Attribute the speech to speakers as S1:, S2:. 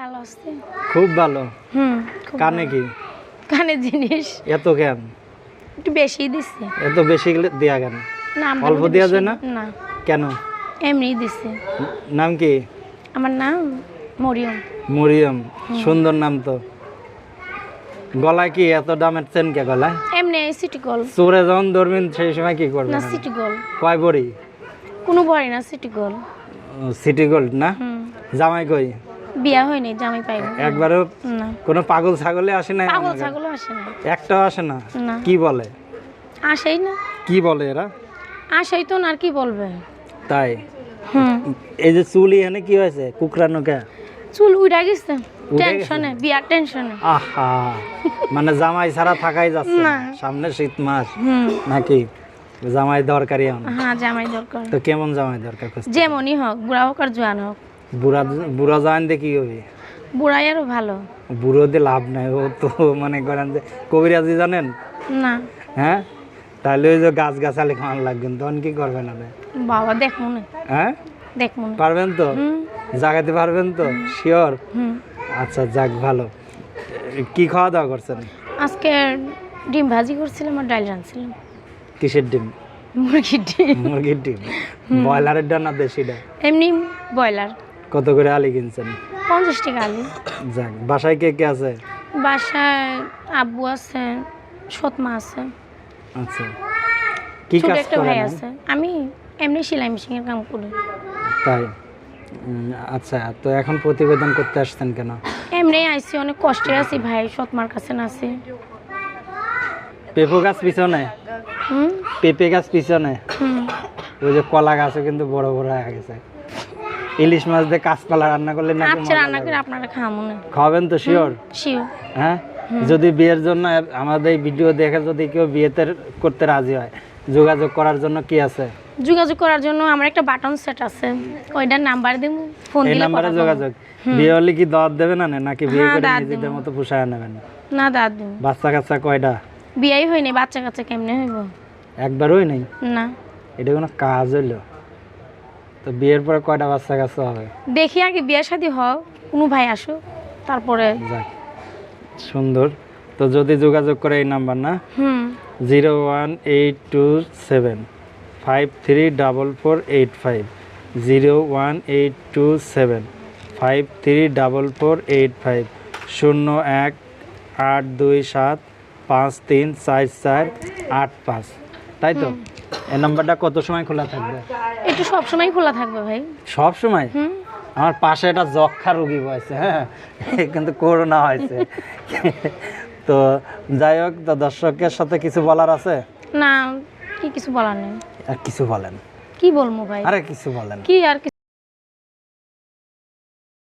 S1: ভালো আছে?
S2: খুব ভালো।
S1: হুম
S2: কানে কি?
S1: কানে জিনিস।
S2: এত কেন?
S1: একটু বেশি দিছে।
S2: এত বেশি দেয়া কেন?
S1: না
S2: অল্প দেয়া যায় না?
S1: না।
S2: কেন?
S1: এমনি দিছে।
S2: নাম কি?
S1: আমার নাম মরিয়ম।
S2: মরিয়ম। সুন্দর নাম তো। গলায় কি এত দামের চেন কে গলায়
S1: এমনি সিটি গোল।
S2: চোরে যখন ধরবেন সেই সময় কি করবেন
S1: না সিটি গোল।
S2: কয় বড়ি?
S1: কোনো ভয় না সিটি গোল।
S2: সিটি গোল্ড না? জামাই কই?
S1: বিয়া হয়নি জামাই পাইব।
S2: একবারও
S1: না।
S2: কোনো পাগল ছাগলে আসে না
S1: পাগল ছাগল আসে না
S2: একটাও আসে না? কি বলে?
S1: আসেই না।
S2: কি বলে এরা?
S1: আসেই তো না আর কি বলবে?
S2: তাই? এই যে চুল এখানে কি হয়েছে? কুকরানো কে?
S1: চুল উড়া গেছে। টেনশনে বিয়ার টেনশনে
S2: আহা! মানে জামাই ছাড়া থাকাই যাচ্ছে না। সামনে শীত মাস। নাকি? জামাই দরকারি
S1: হ্যাঁ জামাই দরকার।
S2: তো কেমন জামাই দরকার
S1: যেমনই হোক বুড়া হোক আর জোয়ান হোক।
S2: বুড়া বুড়া জান দিয়ে কি হবে
S1: বুড়াই আরও ভালো।
S2: বুড়ো দিয়ে লাভ নাই ও তো মনে করেন যে কবিরাজি জানেন?
S1: না।
S2: হ্যাঁ? তাহলে ওই যে গাছ গাছালি খাওয়ান লাগবেন তখন কি করবেন আপনি?
S1: বাবা দেখব না
S2: হ্যাঁ?
S1: দেখব না
S2: পারবেন তো? জাগাতে পারবেন তো? শিওর? আচ্ছা যাক ভালো। কি খাওয়া দাওয়া করছেন?
S1: আজকে ডিম ভাজি করছিলাম আর ডাল রাঁধছিলাম।
S2: কিসের ডিম?
S1: মুরগির ডিম।
S2: মুরগির ডিম। ব্রয়লারের ডানা দেশিটা
S1: এমনি ব্রয়লার।
S2: কত করে আলি কিনছেন?
S1: পঞ্চাশ টাকা আলু।
S2: যাক বাসায় কে কে আছে?
S1: বাসায় আব্বু আছে সৎমা আছে।
S2: আচ্ছা। কি কাজ
S1: একটা ভাই আছে। আমি এমনি সেলাই মেশিনের কাম করি।
S2: তাই? আচ্ছা তো এখন প্রতিবেদন করতে আসছেন কেন?
S1: এমনি আইছি অনেক কষ্টে আছি ভাই সৎমার কাছে না আছি।
S2: পেঁপো গাছ পিছনে?
S1: হুম?
S2: পেঁপে গাছ পিছনে? ওই যে কলা গাছও কিন্তু বড় বড় হয়ে গেছে। ইলিশ মাছ দিয়ে কাঁচকলা রান্না করলে নাকি
S1: আচ্ছা রান্না করে আপনারা খাওয়াবো না
S2: খাবেন তো শিওর
S1: শিও
S2: হ্যাঁ? যদি বিয়ের জন্য আমাদের ভিডিও দেখে যদি কেউ বিয়েতে করতে রাজি হয় যোগাযোগ করার জন্য কি আছে?
S1: যোগাযোগ করার জন্য আমার একটা বাটন সেট আছে। ওইটার নাম্বার দিব ফোন দিলে
S2: নাম্বারে যোগাযোগ? বিয়ে হলে কি দাওয়াত দেবে না নাকি বিয়ে
S1: হ্যাঁ,
S2: করে নিজেদের মতো পোষায় নেবেন?
S1: না দাঁত দিব
S2: বাচ্চা কাচ্চা কয়টা?
S1: বিয়াই হয়নি বাচ্চা কাচ্চা কেমনে হইব?
S2: একবারই নাই
S1: না।
S2: এটা কোনো কাজ হইল? তো বিয়ের পরে কয়টা বাচ্চা কাচ্চা হবে
S1: দেখি আগে বিয়ে শাদি হও কোনো ভাই আসো তারপরে
S2: যাক সুন্দর। তো যদি যোগাযোগ করে এই নাম্বার না?
S1: হুম।
S2: Zero one eight two seven five three double four eight five zero one eight two seven five three double four eight five শূন্য এক আট দুই সাত পাঁচ তিন চার চার আট পাঁচ। তাই তো? এই নাম্বারটা কত সময় খোলা থাকবে?
S1: একটু সবসময় খোলা থাকবে ভাই।
S2: সব সময়? আমার পাশে একটা যক্ষা রোগী বসে হ্যাঁ? কিন্তু করোনা হয়েছে। তো যাই হোক তো দর্শকের সাথে কিছু বলার আছে?
S1: না কি কিছু বলার নেই।
S2: আর কিছু বলেন।
S1: কি বলব ভাই?
S2: আরে কিছু বলেন।
S1: কি আর